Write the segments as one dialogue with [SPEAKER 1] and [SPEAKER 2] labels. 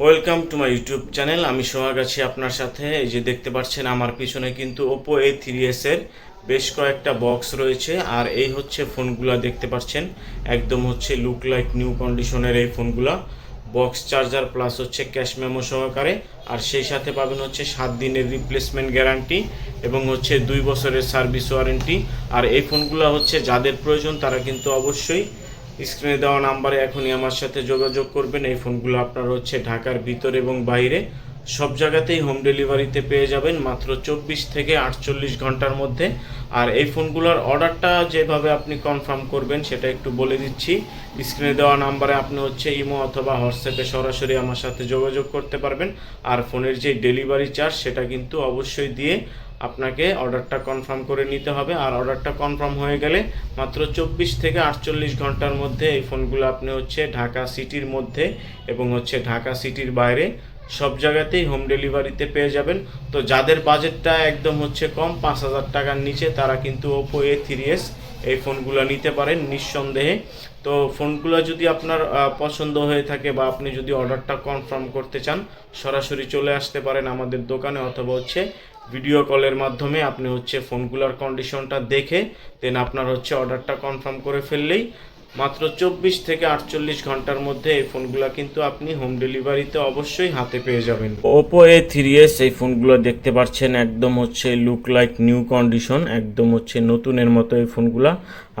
[SPEAKER 1] Welcome to my YouTube channel আমি সোহাগ আছি আপনার সাথে। এই যে দেখতে পাচ্ছেন, আমার পিছনে কিন্তু ওপো এ থ্রি এস এর বেশ কয়েকটা বক্স রয়েছে। আর এই হচ্ছে ফোনগুলা দেখতে পাচ্ছেন। একদম হচ্ছে লুক লাইক নিউ কন্ডিশনের এই ফোনগুলা। বক্স চার্জার প্লাস হচ্ছে ক্যাশ মেমো সহকারে। আর সেই সাথে পাবেন হচ্ছে সাত দিনের রিপ্লেসমেন্ট গ্যারান্টি এবং হচ্ছে দুই বছরের সার্ভিস ওয়ারেন্টি আর এই ফোনগুলো হচ্ছে যাদের প্রয়োজন, তারা কিন্তু অবশ্যই স্ক্রিনে দেওয়া নাম্বারে এখনই আমার সাথে যোগাযোগ করবেন। এই ফোনগুলো আপনার হচ্ছে ঢাকার ভিতর এবং বাইরে। সব জায়গাতেই হোম ডেলিভারিতে পেয়ে যাবেন মাত্র চব্বিশ থেকে আটচল্লিশ ঘণ্টার মধ্যে। আর এই ফোনগুলোর অর্ডারটা যেভাবে আপনি কনফার্ম করবেন, সেটা একটু বলে দিচ্ছি। স্ক্রিনে দেওয়া নাম্বারে আপনি হচ্ছে ইমো অথবা হোয়াটসঅ্যাপে সরাসরি আমার সাথে যোগাযোগ করতে পারবেন। আর ফোনের যে ডেলিভারি চার্জ সেটা কিন্তু অবশ্যই দিয়ে আপনাকে অর্ডারটা কনফার্ম করে নিতে হবে। আর অর্ডারটা কনফার্ম হয়ে গেলে মাত্র চব্বিশ থেকে আটচল্লিশ ঘণ্টার মধ্যে এই ফোনগুলো আপনি হচ্ছে ঢাকা সিটির মধ্যে এবং হচ্ছে ঢাকা সিটির বাইরে সব জায়গাতেই হোম ডেলিভারিতে পেয়ে যাবেন। তো যাদের বাজেটটা একদম হচ্ছে কম, পাঁচ হাজার টাকার নিচে, তারা কিন্তু ওপো এ থ্রি এস এই ফোনগুলো নিতে পারেন নিঃসন্দেহে। তো ফোনগুলো যদি আপনার পছন্দ হয়ে থাকে বা আপনি যদি অর্ডারটা কনফার্ম করতে চান, সরাসরি চলে আসতে পারেন আমাদের দোকানে অথবা হচ্ছে ভিডিও কলের মাধ্যমে। আপনি হচ্ছে ফোনগুলোর কন্ডিশনটা দেখে দেন আপনার হচ্ছে অর্ডারটা কনফার্ম করে ফেললেই মাত্র চব্বিশ থেকে আটচল্লিশ ঘণ্টার মধ্যে এই ফোনগুলো কিন্তু আপনি হোম ডেলিভারিতে অবশ্যই হাতে পেয়ে যাবেন। ওপো এ থ্রি এস এই ফোনগুলো দেখতে পাচ্ছেন, একদম হচ্ছে লুক লাইক নিউ কন্ডিশন একদম হচ্ছে নতুনের মতো এই ফোনগুলো।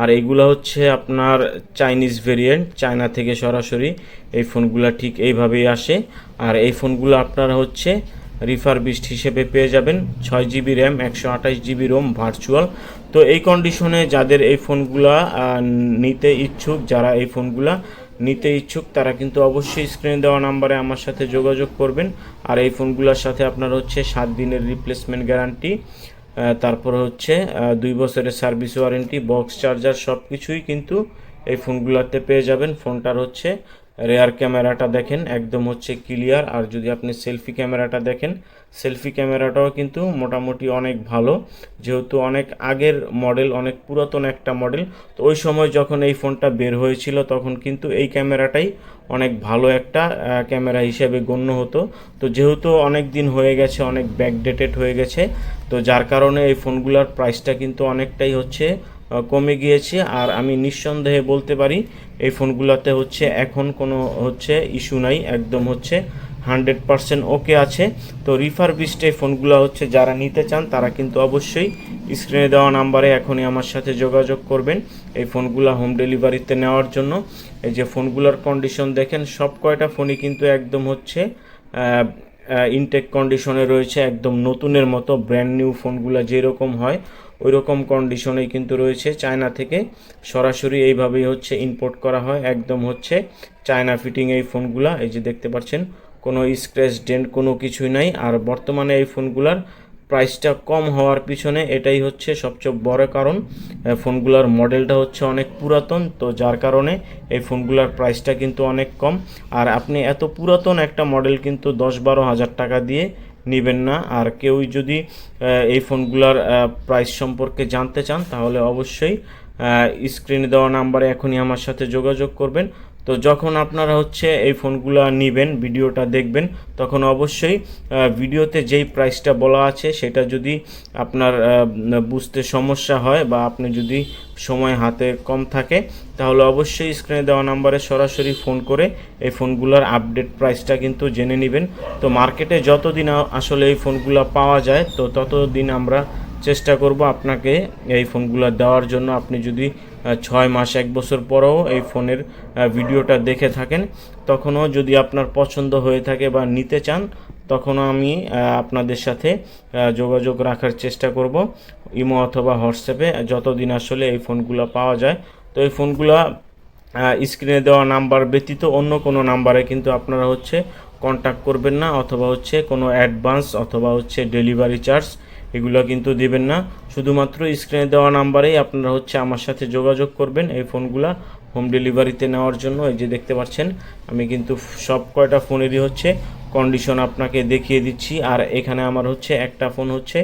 [SPEAKER 1] আর এইগুলো হচ্ছে আপনার চাইনিজ ভেরিয়েন্ট চায়না থেকে সরাসরি এই ফোনগুলো ঠিক এইভাবেই আসে। আর এই ফোনগুলো আপনারা হচ্ছে রিফারবিস্ট হিসেবে পেয়ে যাবেন, ছয় জিবি র্যাম একশো আঠাশ জিবি রোম ভার্চুয়াল তো এই কন্ডিশনে যাদের এই ফোনগুলা নিতে ইচ্ছুক, যারা এই ফোনগুলা নিতে ইচ্ছুক, তারা কিন্তু অবশ্যই স্ক্রিনে দেওয়া নাম্বারে আমার সাথে যোগাযোগ করবেন। আর এই ফোনগুলোর সাথে আপনার হচ্ছে সাত দিনের রিপ্লেসমেন্ট গ্যারান্টি তারপর হচ্ছে দুই বছরের সার্ভিস ওয়ারেন্টি বক্স চার্জার সব কিছুই কিন্তু এই ফোনগুলোতে পেয়ে যাবেন। ফোনটার হচ্ছে রেয়ার ক্যামেরাটা দেখেন, একদম হচ্ছে ক্লিয়ার আর যদি আপনি সেলফি ক্যামেরাটা দেখেন সেলফি ক্যামেরাটাও কিন্তু মোটামুটি অনেক ভালো। যেহেতু অনেক আগের মডেল অনেক পুরাতন একটা মডেল তো ওই সময় যখন এই ফোনটা বের হয়েছিল, তখন কিন্তু এই ক্যামেরাটাই অনেক ভালো একটা ক্যামেরা হিসেবে গণ্য হতো। তো যেহেতু অনেক দিন হয়ে গেছে, অনেক ব্যাকডেটেড হয়ে গেছে, তো যার কারণে এই ফোনগুলোর প্রাইসটা কিন্তু অনেকটাই হচ্ছে কমে গিয়েছে। আর আমি নিঃসন্দেহে বলতে পারি, এই ফোনগুলোতে হচ্ছে এখন কোনো হচ্ছে ইস্যু নাই, একদম হচ্ছে হান্ড্রেড পারসেন্ট ওকে আছে। তো রিফার বিস্ট এই ফোনগুলো হচ্ছে যারা নিতে চান, তারা কিন্তু অবশ্যই স্ক্রিনে দেওয়া নাম্বারে এখনই আমার সাথে যোগাযোগ করবেন এই ফোনগুলো হোম ডেলিভারিতে নেওয়ার জন্য। এই যে ফোনগুলোর কন্ডিশন দেখেন, সব কয়টা ফোনই কিন্তু একদম হচ্ছে ইনটেক কন্ডিশনে রয়েছে, একদম নতুনের মতো ব্র্যান্ড নিউ ফোনগুলো যেরকম হয়। ওই রকম কন্ডিশনেই কিন্তু রয়েছে। চায়না থেকে সরাসরি এইভাবেই হচ্ছে ইম্পোর্ট করা হয়। একদম হচ্ছে চায়না ফিটিং এই ফোনগুলা এই যে দেখতে পাচ্ছেন, কোনো স্ক্র্যাচ ডেন্ট কোনো কিছুই নাই। আর বর্তমানে এই ফোনগুলার প্রাইসটা কম হওয়ার পিছনে এটাই হচ্ছে সবচেয়ে বড় কারণ। ফোনগুলোর মডেলটা হচ্ছে অনেক পুরাতন। তো যার কারণে এই ফোনগুলোর প্রাইসটা কিন্তু অনেক কম। আর আপনি এত পুরাতন একটা মডেল কিন্তু দশ বারো হাজার টাকা দিয়ে নেবেন না। আর কেউই যদি এই ফোনগুলোর প্রাইস সম্পর্কে জানতে চান, তাহলে অবশ্যই স্ক্রিনে দেওয়া নাম্বারে এখনই আমার সাথে যোগাযোগ করবেন। তো যখন আপনারা হচ্ছে এই ফোনগুলো নেবেন, ভিডিওটা দেখবেন, তখন অবশ্যই ভিডিওতে যেই প্রাইসটা বলা আছে, সেটা যদি আপনার বুঝতে সমস্যা হয় বা আপনি যদি সময় হাতে কম থাকে, তাহলে অবশ্যই স্ক্রিনে দেওয়া নাম্বারে সরাসরি ফোন করে এই ফোনগুলোর আপডেট প্রাইসটা কিন্তু জেনে নেবেন। তো মার্কেটে যতদিন আসলে এই ফোনগুলো পাওয়া যায়, তো ততদিন আমরা চেষ্টা করব আপনাকে এই ফোনগুলো দেওয়ার জন্য। আপনি যদি ছয় মাস, এক বছর পরেও এই ফোনের ভিডিওটা দেখে থাকেন, তখনও যদি আপনার পছন্দ হয়ে থাকে বা নিতে চান, তখনও আমি আপনাদের সাথে যোগাযোগ রাখার চেষ্টা করব। ইমো অথবা হোয়াটসঅ্যাপে, যতদিন আসলে এই ফোনগুলো পাওয়া যায়। তো এই ফোনগুলো স্ক্রিনে দেওয়া নাম্বার ব্যতীত অন্য কোনো নাম্বারে কিন্তু আপনারা হচ্ছে কন্ট্যাক্ট করবেন না, অথবা হচ্ছে কোনো অ্যাডভান্স অথবা হচ্ছে ডেলিভারি চার্জ। এগুলো কিন্তু দেবেন না। শুধুমাত্র স্ক্রিনে দেওয়া নাম্বারেই আপনারা হচ্ছে আমার সাথে যোগাযোগ করবেন এই ফোনগুলা হোম ডেলিভারিতে নেওয়ার জন্য। এই যে দেখতে পাচ্ছেন, আমি কিন্তু সব কয়টা ফোনেরই হচ্ছে কন্ডিশন আপনাকে দেখিয়ে দিচ্ছি। আর এখানে আমার হচ্ছে একটা ফোন হচ্ছে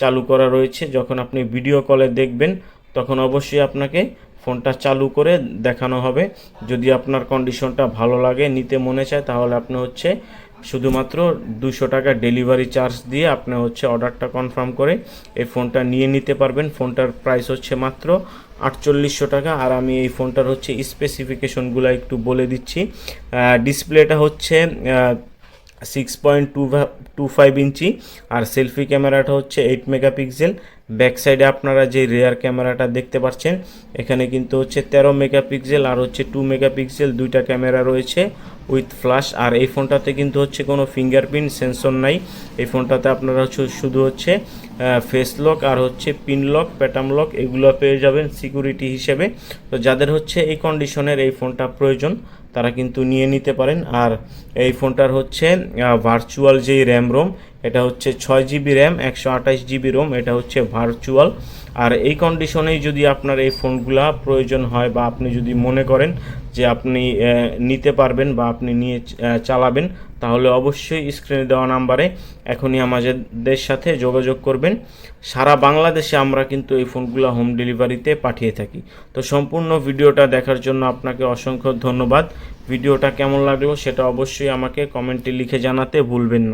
[SPEAKER 1] চালু করা রয়েছে। যখন আপনি ভিডিও কলে দেখবেন, তখন অবশ্যই আপনাকে ফোনটা চালু করে দেখানো হবে। যদি আপনার কন্ডিশনটা ভালো লাগে, নিতে মনে চায়, তাহলে আপনি হচ্ছে শুধুমাত্র দুশো টাকা ডেলিভারি চার্জ দিয়ে আপনি হচ্ছে অর্ডারটা কনফার্ম করে এই ফোনটা নিয়ে নিতে পারবেন। ফোনটার প্রাইস হচ্ছে মাত্র আটচল্লিশশো টাকা। আর আমি এই ফোনটার হচ্ছে স্পেসিফিকেশনগুলো একটু বলে দিচ্ছি। ডিসপ্লেটা হচ্ছে six point two two five inch. আর সেলফি ক্যামেরাটা হচ্ছে এইট মেগাপিক্সেল ব্যাক সাইডে আপনারা যে রেয়ার ক্যামেরাটা দেখতে পাচ্ছেন, এখানে কিন্তু হচ্ছে তেরো মেগাপিক্সেল আর হচ্ছে টু মেগাপিক্সেল দুইটা ক্যামেরা রয়েছে উইথ ফ্ল্যাশ আর এই ফোনটাতে কিন্তু হচ্ছে কোনো ফিঙ্গারপ্রিন্ট সেন্সর নাই। এই ফোনটাতে আপনারা হচ্ছে শুধু হচ্ছে ফেস লক আর হচ্ছে পিন লক প্যাটাম লক এগুলো পেয়ে যাবেন সিকিউরিটি হিসেবে। তো যাদের হচ্ছে এই কন্ডিশনের এই ফোনটা প্রয়োজন, তারা কিন্তু নিয়ে নিতে পারেন। আর এই ফোনটার হচ্ছে ভার্চুয়াল যেই র্যাম রোম এটা হচ্ছে ছয় জিবি র্যাম, একশো আঠাশ জিবি রোম, এটা হচ্ছে ভার্চুয়াল আর এই কন্ডিশনেই যদি আপনার এই ফোনগুলা প্রয়োজন হয় বা আপনি যদি মনে করেন যে আপনি নিতে পারবেন বা আপনি নিয়ে চালাবেন, তাহলে অবশ্যই স্ক্রিনে দেওয়া নাম্বারে এখনই আমাদের সাথে যোগাযোগ করবেন। সারা বাংলাদেশে আমরা কিন্তু এই ফোনগুলো হোম ডেলিভারিতে পাঠিয়ে থাকি। তো সম্পূর্ণ ভিডিওটা দেখার জন্য আপনাকে অসংখ্য ধন্যবাদ। ভিডিওটা কেমন লাগল সেটা অবশ্যই আমাকে কমেন্টে লিখে জানাতে ভুলবেন না।